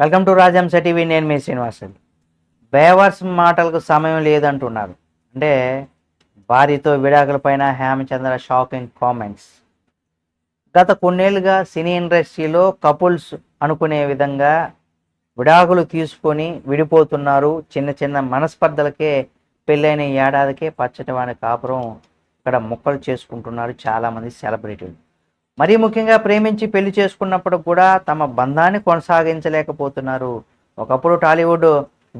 Welcome to రాజంశ TV నేను మీ శ్రీనివాసులు. బేవర్స్ మాటలకు సమయం లేదంటున్నారు. అంటే భార్యతో విడాకుల పైన హేమచంద్ర షాకింగ్ కామెంట్స్. గత కొన్నేళ్ళుగా సినీ ఇండస్ట్రీలో కపుల్స్ అనుకునే విధంగా విడాకులు తీసుకొని విడిపోతున్నారు. చిన్న చిన్న మనస్పర్ధలకే పెళ్ళైన ఏడాదికే పచ్చటి వాని కాపురం ఇక్కడ ముక్కలు చేసుకుంటున్నారు చాలామంది సెలబ్రిటీలు. మరీ ముఖ్యంగా ప్రేమించి పెళ్ళి చేసుకున్నప్పుడు కూడా తమ బంధాన్ని కొనసాగించలేకపోతున్నారు. ఒకప్పుడు టాలీవుడ్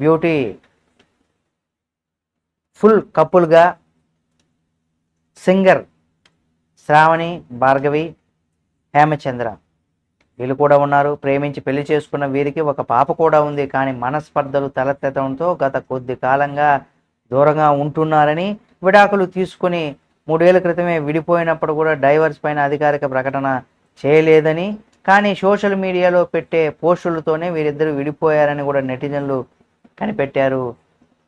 బ్యూటీ ఫుల్ కపుల్గా సింగర్ శ్రావణి భార్గవి హేమచంద్ర వీళ్ళు కూడా ఉన్నారు. ప్రేమించి పెళ్ళి చేసుకున్న వీరికి ఒక పాప కూడా ఉంది. కానీ మనస్పర్ధలు తలెత్తడంతో గత కొద్ది కాలంగా దూరంగా ఉంటున్నారని విడాకులు తీసుకుని మూడేళ్ళ క్రితమే విడిపోయినప్పుడు కూడా డైవర్స్ పైన అధికారిక ప్రకటన చేయలేదని కానీ సోషల్ మీడియాలో పెట్టే పోస్టులతోనే వీరిద్దరు విడిపోయారని కూడా నెటిజన్లు కనిపెట్టారు.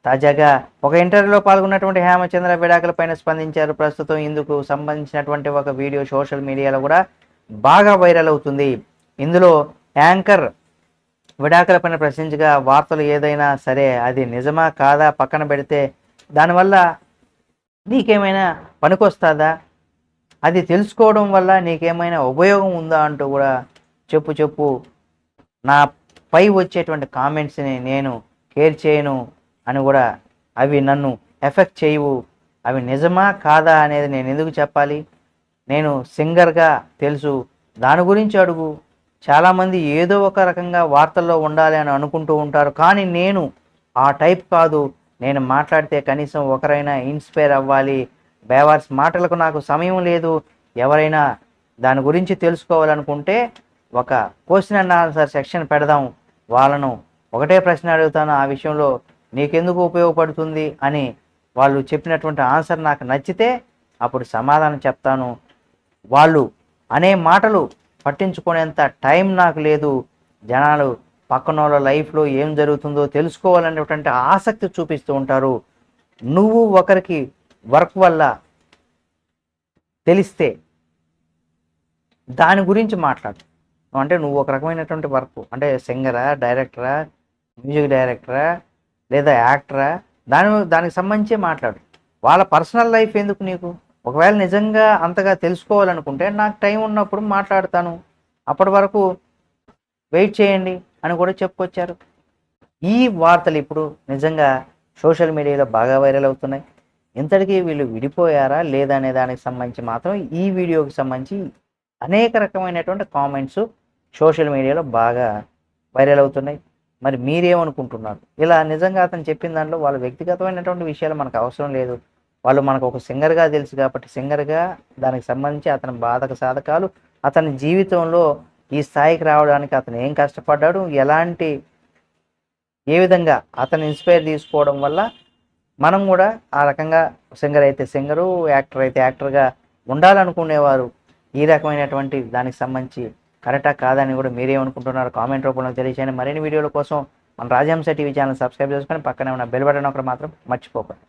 తాజాగా ఒక ఇంటర్వ్యూలో పాల్గొన్నటువంటి హేమచంద్ర విడాకుల పైన స్పందించారు. ప్రస్తుతం ఇందుకు సంబంధించినటువంటి ఒక వీడియో సోషల్ మీడియాలో కూడా బాగా వైరల్ అవుతుంది. ఇందులో యాంకర్ విడాకుల పైన ప్రశ్నించగా వార్తలు ఏదైనా సరే అది నిజమా కాదా? పక్కన పెడితే దానివల్ల నీకేమైనా పనికొస్తుందా? అది తెలుసుకోవడం వల్ల నీకేమైనా ఉపయోగం ఉందా అంటూ కూడా చెప్పు చెప్పు. నా పై వచ్చేటువంటి కామెంట్స్ని నేను కేర్ చేయను అని కూడా అవి నన్ను ఎఫెక్ట్ చేయవు. అవి నిజమా కాదా అనేది నేను ఎందుకు చెప్పాలి? నేను సింగర్గా తెలుసు. దాని గురించి అడుగు. చాలామంది ఏదో ఒక రకంగా వార్తల్లో ఉండాలి అని అనుకుంటూ ఉంటారు. కానీ నేను ఆ టైప్ కాదు. నేను మాట్లాడితే కనీసం ఒకరైనా ఇన్స్పైర్ అవ్వాలి. బేవార్స్ మాటలకు నాకు సమయం లేదు. ఎవరైనా దాని గురించి తెలుసుకోవాలనుకుంటే ఒక క్వశ్చన్ అండ్ ఆన్సర్ సెక్షన్ పెడదాం. వాళ్ళను ఒకటే ప్రశ్న అడుగుతాను. ఆ విషయంలో నీకెందుకు ఉపయోగపడుతుంది అని వాళ్ళు చెప్పినటువంటి ఆన్సర్ నాకు నచ్చితే అప్పుడు సమాధానం చెప్తాను. వాళ్ళు అనే మాటలు పట్టించుకునేంత టైం నాకు లేదు. జనాలు పక్కన వాళ్ళ లైఫ్లో ఏం జరుగుతుందో తెలుసుకోవాలనేటువంటి ఆసక్తి చూపిస్తూ ఉంటారు. నువ్వు ఒకరికి వర్క్ వల్ల తెలిస్తే దాని గురించి మాట్లాడు. అంటే నువ్వు ఒక రకమైనటువంటి వర్క్ అంటే సింగరా డైరెక్టరా మ్యూజిక్ డైరెక్టరా లేదా యాక్టరా దాని దానికి సంబంధించి మాట్లాడు. వాళ్ళ పర్సనల్ లైఫ్ ఎందుకు నీకు? ఒకవేళ నిజంగా అంతగా తెలుసుకోవాలనుకుంటే నాకు టైం ఉన్నప్పుడు మాట్లాడతాను. అప్పటి వరకు వెయిట్ చేయండి. అని కూడా చెప్పుకొచ్చారు. ఈ వార్తలు ఇప్పుడు నిజంగా సోషల్ మీడియాలో బాగా వైరల్ అవుతున్నాయి. ఇంతటికీ వీళ్ళు విడిపోయారా లేదా అనే దానికి సంబంధించి మాత్రం ఈ వీడియోకి సంబంధించి అనేక రకమైనటువంటి కామెంట్స్ సోషల్ మీడియాలో బాగా వైరల్ అవుతున్నాయి. మరి మీరేమనుకుంటున్నారు? ఇలా నిజంగా అతను చెప్పిన దాంట్లో వాళ్ళ వ్యక్తిగతమైనటువంటి విషయాలు మనకు అవసరం లేదు. వాళ్ళు మనకు ఒక సింగర్గా తెలుసు కాబట్టి సింగర్గా దానికి సంబంధించి అతని బాధక సాధకాలు అతని జీవితంలో ఈ స్థాయికి రావడానికి అతను ఏం కష్టపడ్డాడు ఎలాంటి ఏ విధంగా అతను ఇన్స్పైర్ తీసుకోవడం వల్ల మనం కూడా ఆ రకంగా సింగర్ అయితే సింగరు యాక్టర్ అయితే యాక్టర్గా ఉండాలనుకునేవారు. ఈ రకమైనటువంటి దానికి సంబంధించి కరెక్టా కాదని కూడా మీరేమనుకుంటున్నారు కామెంట్ రూపంలో తెలియజేయండి మరిన్ని వీడియోల కోసం మన రాజహంస టీవీ ఛానల్ సబ్స్క్రైబ్ చేసుకొని పక్కనే ఉన్న బెల్ బటన్ ఒకటి మాత్రం మర్చిపోకండి.